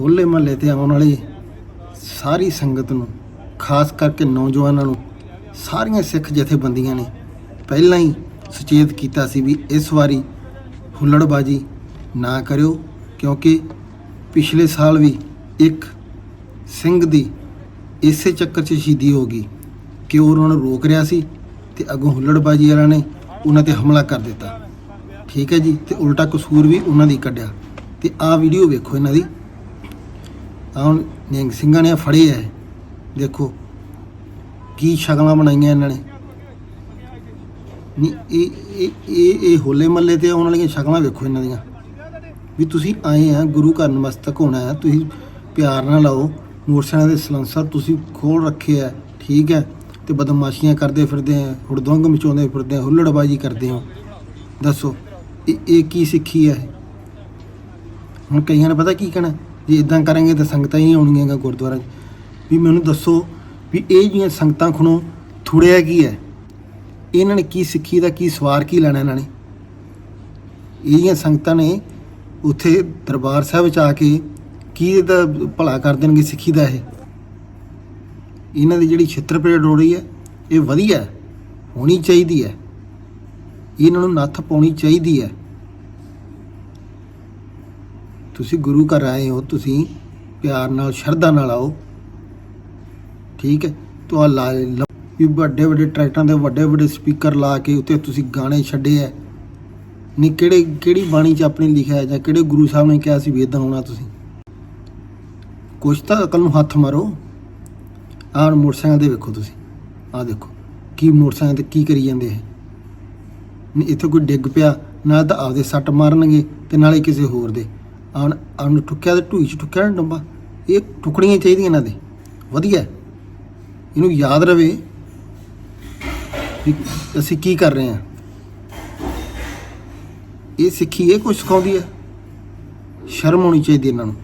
ਹੋਲੇ ਮਹੱਲੇ ਤੇ ਆਉਣ ਵਾਲੀ ਸਾਰੀ ਸੰਗਤ ਨੂੰ, ਖਾਸ ਕਰਕੇ ਨੌਜਵਾਨਾਂ ਨੂੰ, ਸਾਰੀਆਂ ਸਿੱਖ ਜਥੇਬੰਦੀਆਂ ਨੇ ਪਹਿਲਾਂ ਹੀ ਸੁਚੇਤ ਕੀਤਾ ਸੀ ਵੀ ਇਸ ਵਾਰੀ ਹੁੱਲੜਬਾਜੀ ਨਾ ਕਰਿਓ, ਕਿਉਂਕਿ ਪਿਛਲੇ ਸਾਲ ਵੀ ਇੱਕ ਸਿੰਘ ਦੀ ਇਸੇ ਚੱਕਰ 'ਚ ਸ਼ਹੀਦੀ ਹੋ ਗਈ। ਕਿ ਉਹ ਉਹਨਾਂ ਨੂੰ ਰੋਕ ਰਿਹਾ ਸੀ ਤੇ ਅੱਗੋਂ ਹੁੱਲੜਬਾਜੀ ਵਾਲਿਆਂ ਨੇ ਉਹਨਾਂ ਤੇ ਹਮਲਾ ਕਰ ਦਿੱਤਾ। ਠੀਕ ਹੈ ਜੀ, ਤੇ ਉਲਟਾ ਕਸੂਰ ਵੀ ਉਹਨਾਂ ਦੀ ਕੱਢਿਆ। ਤੇ ਆਹ ਵੀਡੀਓ ਵੇਖੋ ਇਹਨਾਂ ਦੀ। ਆਹ ਹੁਣ ਨਿਹੰਗ ਸਿੰਘਾਂ ਨੇ ਫੜੇ ਐ। ਦੇਖੋ ਕੀ ਸ਼ਕਲਾਂ ਬਣਾਈਆਂ ਇਹਨਾਂ ਨੇ। ਨਹੀਂ ਇਹ ਇਹ ਇਹ ਇਹ ਹੋਲੇ ਮੱਲੇ ਤੇ ਆਉਣ ਵਾਲੀਆਂ ਸ਼ਕਲਾਂ ਵੇਖੋ ਇਹਨਾਂ ਦੀਆਂ। ਵੀ ਤੁਸੀਂ ਆਏ ਆ, ਗੁਰੂ ਘਰ ਨਮਸਤਕ ਹੋਣਾ ਹੈ, ਤੁਸੀਂ ਪਿਆਰ ਨਾਲ ਲਾਓ ਮੋਟਰਸਾਈਕਲ ਦੇ ਸਲੰਸਰ ਤੁਸੀਂ ਖੋਲ ਰੱਖੇ ਆ ਠੀਕ ਹੈ ਤੇ ਬਦਮਾਸ਼ੀਆਂ ਕਰਦੇ ਫਿਰਦੇ ਆ ਹੁੜਦੰਗ ਮਚਾਉਂਦੇ ਫਿਰਦੇ ਆ ਹੁੱਲੜਬਾਜੀ ਕਰਦੇ ਹੋ। ਦੱਸੋ, ਇਹ ਇਹ ਕੀ ਸਿੱਖੀ ਹੈ ਹੁਣ ਕਈਆਂ ਨੇ ਪਤਾ ਕੀ ਕਹਿਣਾ? ਜੇ ਇਦਾਂ ਕਰਾਂਗੇ ਤਾਂ ਸੰਗਤਾਂ ਹੀ ਆਉਣਗੀਆਂ ਗਾ ਗੁਰਦੁਆਰਾ 'ਚ। ਵੀ ਮੈਨੂੰ ਦੱਸੋ ਵੀ ਇਹ ਜੀਆਂ ਸੰਗਤਾਂ ਖਣੋ ਥੁੜਿਆ ਕੀ ਹੈ? ਇਹਨਾਂ ਨੇ ਕੀ ਸਿੱਖੀ ਦਾ ਕੀ ਸਵਾਰ ਕੀ ਲੈਣਾ ਇਹਨਾਂ ਨੇ? ਇਹ ਜੀਆਂ ਸੰਗਤਾਂ ਨੇ ਉੱਥੇ ਦਰਬਾਰ ਸਾਹਿਬ ਵਿੱਚ ਆ ਕੇ ਕੀ ਇਹਦਾ ਭਲਾ ਕਰ ਦੇਣਗੇ ਸਿੱਖੀ ਦਾ ਇਹ? ਇਹਨਾਂ ਦੀ ਜਿਹੜੀ ਛਿੱਤਰ ਪਰੇਡ ਹੋ ਰਹੀ ਹੈ, ਇਹ ਵਧੀਆ ਹੋਣੀ ਚਾਹੀਦੀ ਹੈ। ਇਹਨਾਂ ਨੂੰ ਨੱਥ ਪਾਉਣੀ ਚਾਹੀਦੀ ਹੈ। ਤੁਸੀਂ ਗੁਰੂ ਘਰ ਆਏ ਹੋ, ਤੁਸੀਂ ਪਿਆਰ ਨਾਲ, ਸ਼ਰਧਾ ਨਾਲ ਆਓ। ਠੀਕ ਹੈ? ਤੁਹਾ ਲਾ ਲ- ਵੀ ਵੱਡੇ ਵੱਡੇ ਟਰੈਕਟਰਾਂ ਦੇ ਵੱਡੇ ਵੱਡੇ ਸਪੀਕਰ ਲਾ ਕੇ ਉੱਤੇ ਤੁਸੀਂ ਗਾਣੇ ਛੱਡੇ ਐ। ਨਹੀਂ, ਕਿਹੜੇ, ਕਿਹੜੀ ਬਾਣੀ 'ਚ ਆਪਣੀ ਲਿਖਿਆ ਜਾਂ ਕਿਹੜੇ ਗੁਰੂ ਸਾਹਿਬ ਨੇ ਕਿਹਾ ਸੀ ਵੀ ਇਦਾਂ ਹੋਣਾ ਤੁਸੀਂ? ਕੁਛ ਤਾਂ ਅਕਲ ਨੂੰ ਹੱਥ ਮਾਰੋ। ਆਹ ਮੋਟਰਸਾਈਕਲ ਦੇ ਵੇਖੋ ਤੁਸੀਂ। ਆਹ ਦੇਖੋ, ਕੀ ਮੋਟਰਸਾਈਕਲ ਤੇ ਕੀ ਕਰੀ ਜਾਂਦੇ ਇਹ। ਨਹੀਂ, ਇੱਥੇ ਕੋਈ ਡਿੱਗ ਪਿਆ, ਨਾ ਤਾਂ ਆਪਦੇ ਸੱਟ ਮਾਰਨਗੇ ਤੇ ਨਾਲੇ ਕਿਸੇ ਹੋਰ ਦੇ। ਆਣ ਆਣ ਠੁੱਕਿਆ ਤੇ ਢੂਈ ਚ ਠੁੱਕਿਆ ਨਾ ਡੰਬਾ। ਇਹ ਟੁਕੜੀਆਂ ਚਾਹੀਦੀਆਂ ਇਹਨਾਂ ਦੇ। ਵਧੀਆ। ਇਹਨੂੰ ਯਾਦ ਰਵੇ ਅਸੀਂ ਕੀ ਕਰ ਰਹੇ ਹਾਂ। ਇਹ ਸਿੱਖੀ ਇਹ ਕੁਝ ਸਿਖਾਉਂਦੀ ਹੈ? ਸ਼ਰਮ ਹੋਣੀ ਚਾਹੀਦੀ ਇਹਨਾਂ ਨੂੰ।